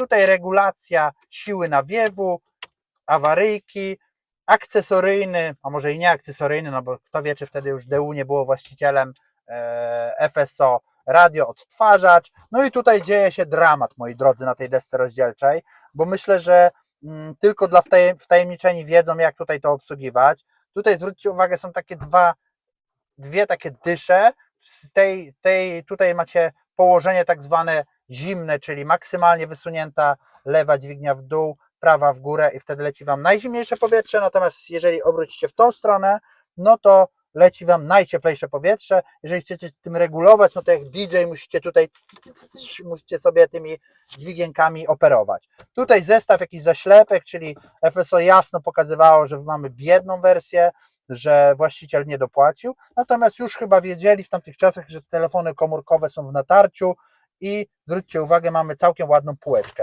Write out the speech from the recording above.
Tutaj regulacja siły nawiewu, awaryjki, akcesoryjny, a może i nie akcesoryjny, no bo kto wie, czy wtedy już DU nie było właścicielem e, FSO, radio, odtwarzacz. No i tutaj dzieje się dramat, moi drodzy, na tej desce rozdzielczej, bo myślę, że mm, tylko dla wtajem, wtajemniczeni wiedzą, jak tutaj to obsługiwać. Tutaj zwróćcie uwagę, są takie dwa, dwie takie dysze. Z tej, tej, tutaj macie położenie tak zwane zimne, czyli maksymalnie wysunięta lewa dźwignia w dół, prawa w górę i wtedy leci Wam najzimniejsze powietrze, natomiast jeżeli obrócicie w tą stronę, no to leci Wam najcieplejsze powietrze. Jeżeli chcecie tym regulować, no to jak DJ musicie tutaj musicie sobie tymi dźwigienkami operować. Tutaj zestaw jakiś zaślepek, czyli FSO jasno pokazywało, że mamy biedną wersję, że właściciel nie dopłacił, natomiast już chyba wiedzieli w tamtych czasach, że telefony komórkowe są w natarciu i zwróćcie uwagę, mamy całkiem ładną półeczkę.